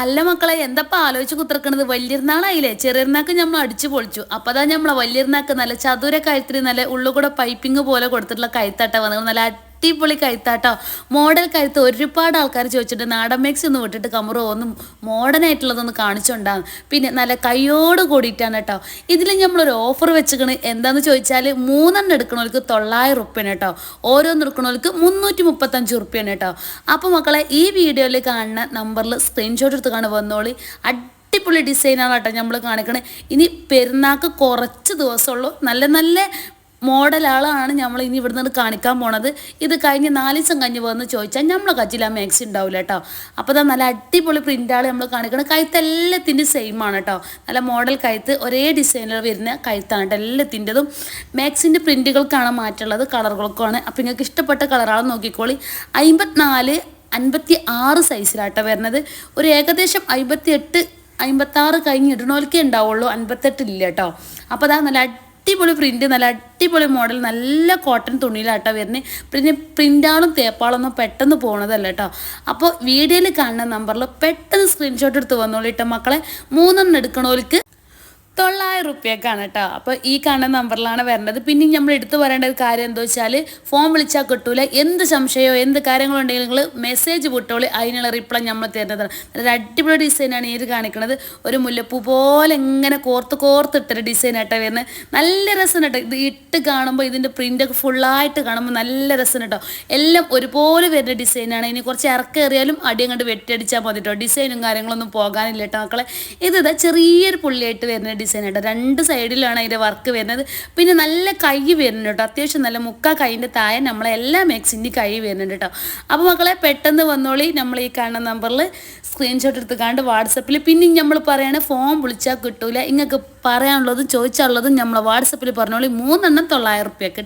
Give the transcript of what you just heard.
അല്ല മക്കളെ എന്തപ്പാ ആലോചിച്ച് കുത്തിറക്കണത് വലിയൊരുന്നാളായില്ലേ ചെറിയർന്നാക്ക് നമ്മൾ അടിച്ചു പൊളിച്ചു. അപ്പൊ അതാ നമ്മളെ വലിയൊരുന്നാക്ക് നല്ല ചതുര കഴുത്തിന് നല്ല ഉള്ളുകൂടെ പൈപ്പിംഗ് പോലെ കൊടുത്തിട്ടുള്ള കഴുത്തട്ട വന്നത് നല്ല അടിപൊളി കഴുത്താട്ടോ മോഡൽ കഴുത്ത് ഒരുപാട് ആൾക്കാർ ചോദിച്ചിട്ട് നാടൻ മേക്സ് ഒന്ന് വിട്ടിട്ട് കമറോ ഒന്നും മോഡേണായിട്ടുള്ളതൊന്ന് കാണിച്ചുകൊണ്ടാണ് പിന്നെ നല്ല കൈയോട് കൂടിയിട്ടാണ് കേട്ടോ ഇതിൽ നമ്മളൊരു ഓഫർ വെച്ചിക്കണ്. എന്താണെന്ന് ചോദിച്ചാൽ മൂന്നെണ്ണം എടുക്കണവർക്ക് തൊള്ളായിരം റുപ്യാണ് കേട്ടോ ഓരോന്ന് എടുക്കണവർക്ക് മുന്നൂറ്റി മുപ്പത്തഞ്ച് റുപ്യാണ് കേട്ടോ അപ്പോൾ മക്കളെ ഈ വീഡിയോയിൽ കാണുന്ന നമ്പറിൽ സ്ക്രീൻഷോട്ട് എടുത്ത് കാണുക വന്നോളി. അടിപൊളി ഡിസൈനാണ് കേട്ടോ നമ്മൾ കാണിക്കണേ. ഇനി പെരുന്നാൾക്ക് കുറച്ച് ദിവസമുള്ളൂ നല്ല നല്ല മോഡലുകളാണ് നമ്മൾ ഇനി ഇവിടുന്ന് കാണിക്കാൻ പോണത്. ഇത് കഴിഞ്ഞ് നാല് ദിവസം കഴിഞ്ഞ് വന്ന് ചോദിച്ചാൽ നമ്മളെ കച്ചിൽ ആ മാക്സി ഉണ്ടാവില്ല കേട്ടോ അപ്പോൾ ഇതാ നല്ല അടിപൊളി പ്രിന്റാൾ നമ്മൾ കാണിക്കണം. കഴുത്ത് എല്ലാത്തിന്റെ സെയിം ആണ് കേട്ടോ നല്ല മോഡൽ കഴുത്ത് ഒരേ ഡിസൈനിൽ വരുന്ന കഴുത്താണ് കേട്ടോ എല്ലാത്തിന്റെതും മാക്സിന്റെ പ്രിന്റുകൾക്കാണ് മാറ്റുള്ളത് കളറുകൾക്കുമാണ്. അപ്പോൾ നിങ്ങൾക്ക് ഇഷ്ടപ്പെട്ട കളറാണ് നോക്കിക്കോളി. അമ്പത്തിനാല് അൻപത്തി ആറ് സൈസിലാട്ടോ വരുന്നത് ഒരു ഏകദേശം അമ്പത്തി എട്ട് അമ്പത്താറ് കഴിഞ്ഞ് ഇടണോൽക്കേ ഉണ്ടാവുള്ളൂ അൻപത്തെട്ടില്ല കേട്ടോ അപ്പോൾ അതാ നല്ല അടിപൊളി പ്രിന്റ് നല്ല അടിപൊളി മോഡൽ നല്ല കോട്ടൺ തുണിയിലാട്ടോ വരുന്നത് പിന്നെ പ്രിന്റാളും തേപ്പാളൊന്നും പെട്ടെന്ന് പോണതല്ല കേട്ടോ അപ്പോൾ വീഡിയോയിൽ കാണുന്ന നമ്പറിൽ പെട്ടെന്ന് സ്ക്രീൻഷോട്ട് എടുത്ത് വന്നോളൂ കേട്ടോ മക്കളെ. മൂന്നെണ്ണം എടുക്കണോർക്ക് തൊള്ളായിരം റുപ്യക്കാണ് കേട്ടോ. അപ്പോൾ ഈ കാണുന്ന നമ്പറിലാണ് വരേണ്ടത്. പിന്നെ നമ്മൾ എടുത്തു പറയേണ്ട ഒരു കാര്യം എന്താ വെച്ചാൽ ഫോം വിളിച്ചാൽ കിട്ടൂല. എന്ത് സംശയമോ എന്ത് കാര്യങ്ങളുണ്ടെങ്കിലും നിങ്ങൾ മെസ്സേജ് വിട്ടോളി. അതിനുള്ള റിപ്ലൈ നമ്മൾ തരുന്നതാണ്. നല്ല അടിപൊളി ഡിസൈനാണ് ഈ ഒരു കാണിക്കുന്നത് ഒരു മുല്ലപ്പൂ പോലെ ഇങ്ങനെ കോർത്ത് കോർത്തിട്ടൊരു ഡിസൈൻ ആയിട്ടാണ് വരുന്നത്. നല്ല രസം കേട്ടോ. ഇത് ഇട്ട് കാണുമ്പോൾ ഇതിന്റെ പ്രിന്റൊക്കെ ഫുള്ളായിട്ട് കാണുമ്പോൾ നല്ല രസം കേട്ടോ. എല്ലാം ഒരുപോലെ വരുന്ന ഡിസൈനാണ് ഇനി കുറച്ച് ഇറക്കേറിയാലും അടിയും കണ്ട് വെട്ടിയടിച്ചാൽ മതി കേട്ടോ. ഡിസൈനും കാര്യങ്ങളൊന്നും പോകാനില്ല കേട്ടോ മക്കളെ. ഇതാ ചെറിയൊരു പുള്ളിയായിട്ട് വരുന്ന ഡിസൈൻ രണ്ട് സൈഡിലാണ് അതിന്റെ വർക്ക് വരുന്നത്. പിന്നെ നല്ല കൈ വരുന്നുണ്ട് കേട്ടോ അത്യാവശ്യം നല്ല മുക്കാ കൈന്റെ താഴെ നമ്മളെ എല്ലാ മാക്സിന്റെ കൈ വരുന്നുണ്ട് കേട്ടോ അപ്പോൾ മക്കളെ പെട്ടെന്ന് വന്നോളി. നമ്മൾ ഈ കാണുന്ന നമ്പറിൽ സ്ക്രീൻഷോട്ട് എടുത്ത് കണ്ട് വാട്സപ്പിൽ പിന്നെ നമ്മൾ പറയണ ഫോൺ വിളിച്ചാൽ കിട്ടൂല. ഇങ്ങൾക്ക് പറയാനുള്ളതും ചോദിച്ചാലുള്ളതും നമ്മളെ വാട്സപ്പിൽ പറഞ്ഞോളി. മൂന്നെണ്ണം തൊള്ളായിരം റുപ്യ കിട്ടും